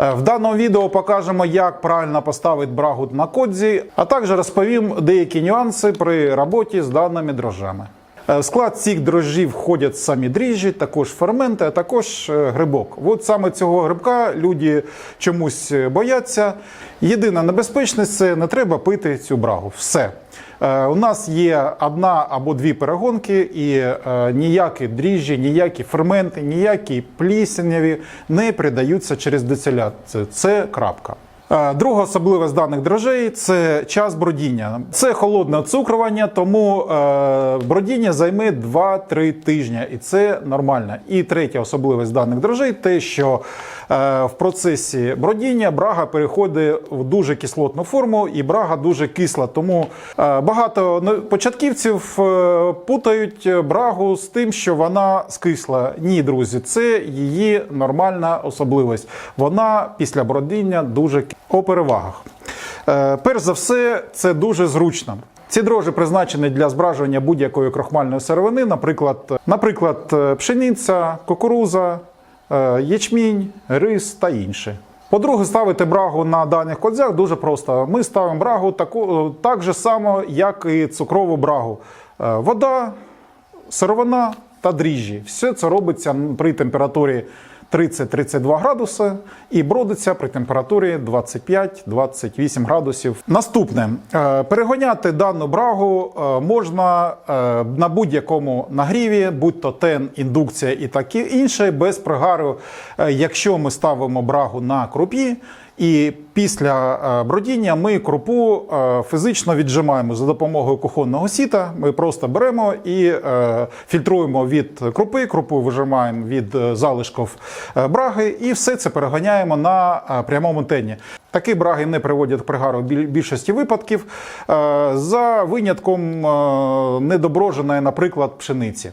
Е, В даному відео покажемо, як правильно поставити брагут на кодзі, а також розповім деякі нюанси при роботі з даними дрожжами. Е, В склад цих дрожжів входять самі дріжджі, також ферменти, а також е, грибок. От саме цього грибка люди чомусь е, бояться. Єдина небезпечність це не треба пити цю брагу. Все. У нас є одна або дві перегонки, і ніякі дріжджі, ніякі ферменти, ніякі плісеняві не передаються через дистиляцію. Це крапка. Е, Друга особливість даних дрожжей це час бродіння. Це холодне оцукрування, тому е, бродіння займе 2-3 тижні, і це нормально. І третя особливість даних дрожжей те, що е, в процесі бродіння брага переходить в дуже кислотну форму, і брага дуже кисла. Тому багато ну, початківців путають брагу з тим, що вона скисла. Ні, друзі, це її нормальна особливість. Вона після бродіння дуже ки- по перевагах. Е, Перш за все, це дуже зручно. Ці дрожжі призначені для збражування будь-якої крохмальної сировини, наприклад, наприклад, е, пшениця, кукуруза, е, ячмінь, рис та інше. По-друге, ставити брагу на даних кодзях дуже просто. Ми ставимо брагу таку, так же само, як і цукрову брагу. Вода, сировина та дріжджі. Все це робиться при температурі 30-32 градуси і бродиться при температурі 25-28 градусів. Наступне Е, перегоняти дану брагу е, можна е, на будь-якому нагріві, будь то тен, індукція і таке інше, без пригару, якщо ми ставимо брагу на крупі. І після е, бродіння ми крупу е, фізично віджимаємо за допомогою кухонного сіта. Ми просто беремо і е, фільтруємо від крупи, крупу вижимаємо від залишків браги, і все це переганяємо на прямому тені. Такі браги не приводять пригару в більшості випадків, е, за винятком е, недоброженої, наприклад, пшениці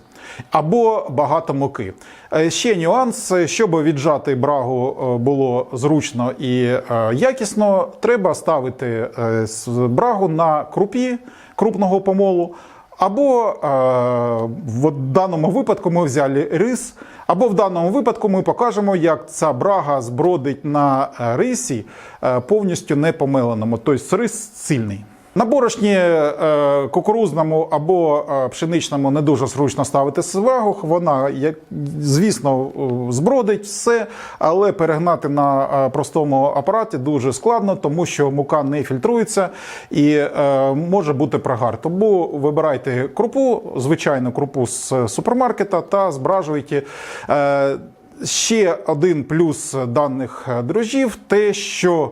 або багато муки. Е, Ще нюанс, щоб віджати брагу було зручно і якісно, треба ставити брагу на крупі крупного помолу. Або е, в даному випадку ми взяли рис, або в даному випадку ми покажемо, як ця брага збродить на е, рисі е, повністю непомиленому. тобто рис сильний. На борошні е, кукурузному або е, пшеничному не дуже зручно ставити свагу. Вона, звісно, е, збродить все, але перегнати на простому апараті дуже складно, тому що мука не фільтрується і може бути прогар. Тому вибирайте крупу, звичайну крупу з супермаркета та збражуйте. Ще один плюс даних дрожжів те, що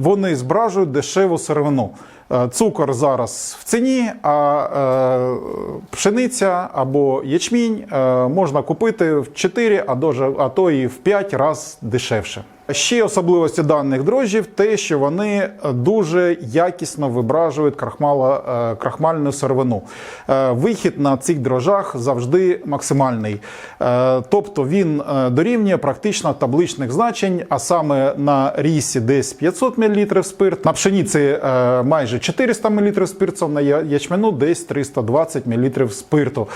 вони збражують дешеву сировину. Е, Цукор зараз в ціні, а е, пшениця або ячмінь е, можна купити в 4, а, то і в 5 разів дешевше. Ще особливості даних дрожжів те, що вони дуже якісно вибражують крахмала, е, крахмальну сировину. Е, Вихід на цих дрожжах завжди максимальний. Е, Тобто він е, дорівнює практично табличних значень, а саме на рісі десь 500 мл спирт, на пшениці е, майже 400 мл спирту, на ячмену десь 320 мл спирту.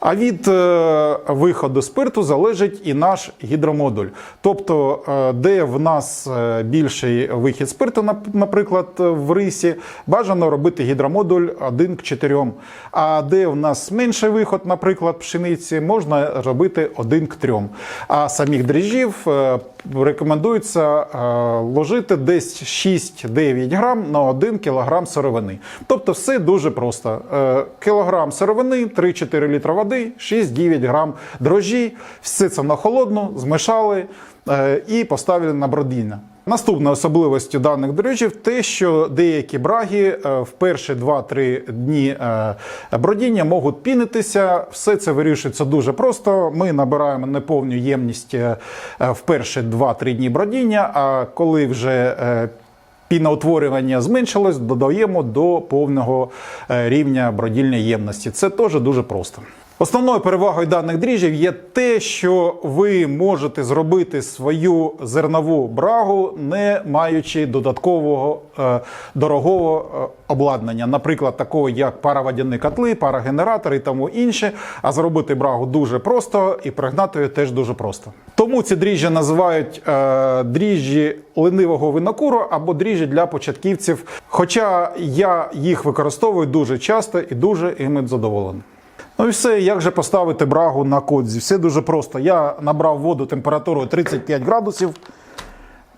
А від е, виходу спирту залежить і наш гідромодуль. Тобто, е, в нас е, більший вихід спирту, наприклад, в рисі, бажано робити гідромодуль 1 к 4. А де в нас менший виход, наприклад, пшениці, можна робити 1 к 3. А самих дріжджів е, рекомендується е, ложити десь 6-9 грам на 1 кілограм сировини. Тобто все дуже просто. Е, Кілограм сировини, 3-4 літра води, 6-9 грам дрожжі, все це на холодну, змішали е, і поставили на бродіння. Наступною особливістю даних дрожжів те, що деякі браги е, в перші 2-3 дні е, бродіння можуть пінитися. Все це вирішується дуже просто. Ми набираємо неповну ємність е, в перші 2-3 дні бродіння, а коли вже піноутворювання зменшилось, додаємо до повного рівня бродільної ємності. Це теж дуже просто. Основною перевагою даних дріжджів є те, що ви можете зробити свою зернову брагу, не маючи додаткового е, дорогого е, обладнання, наприклад, такого як пароводяні котли, парогенератори і тому інше. А зробити брагу дуже просто і пригнати її теж дуже просто. Тому ці дріжджі називають е, дріжджі ленивого винокуру або дріжджі для початківців. Хоча я їх використовую дуже часто і дуже іми задоволений. Ну і все, як же поставити брагу на кодзі? Все дуже просто. Я набрав воду температурою 35 градусів,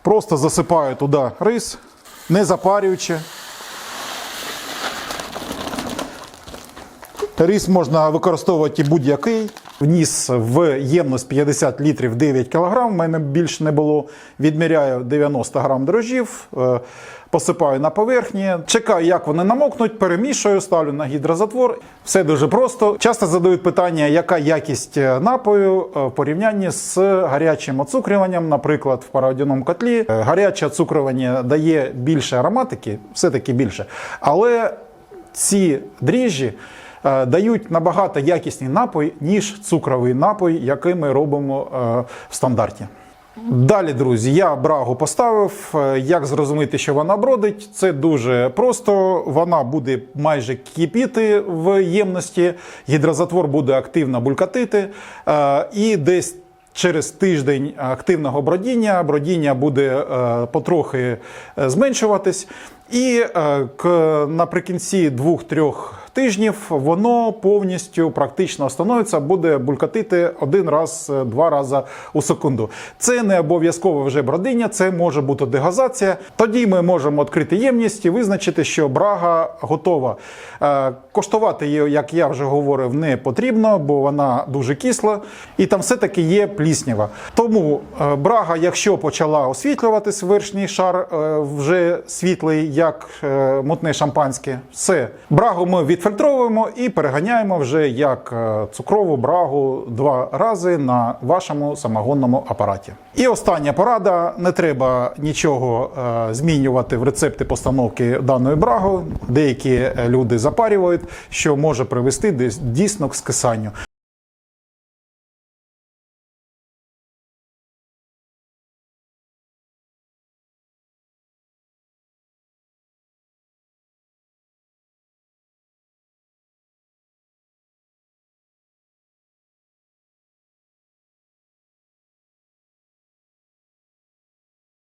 просто засипаю туди рис, не запарюючи. Рис можна використовувати будь-який. Вніс в ємність 50 літрів 9 кг. У мене більше не було. Відміряю 90 грам дрожжів, е, посипаю на поверхні, чекаю, як вони намокнуть, перемішую, ставлю на гідрозатвор. Все дуже просто. Часто задають питання, яка якість е, напою е, в порівнянні з гарячим оцукрюванням, наприклад, в пароводяному котлі. Гаряче оцукрювання дає більше ароматики, все-таки більше. Але ці дріжджі дають набагато якісний напій, ніж цукровий напій, який ми робимо е, в стандарті. Далі, друзі, я брагу поставив. Е, Як зрозуміти, що вона бродить? Це дуже просто. Вона буде майже кипіти в ємності, гідрозатвор буде активно булькатити, е, і десь Через тиждень активного бродіння бродіння буде е, потрохи е, зменшуватись, і е, наприкінці двох-трьох тижнів воно повністю практично становиться, буде булькатити один раз, е, два рази у секунду. Це не обов'язково вже бродіння, це може бути дегазація. Тоді ми можемо відкрити ємність і визначити, що брага готова. Е, Коштувати її, як я вже говорив, не потрібно, бо вона дуже кисла, і там все-таки є пліснява. Тому е, брага, якщо почала освітлюватись верхній шар, вже світлий, як мутне шампанське, все. Брагу ми відфільтровуємо і переганяємо вже як е, цукрову брагу два рази на вашому самогонному апараті. І остання порада: не треба нічого е, змінювати в рецепти постановки даної браги. Деякі е, люди запарюють, що може привести десь дійсно к скисанню.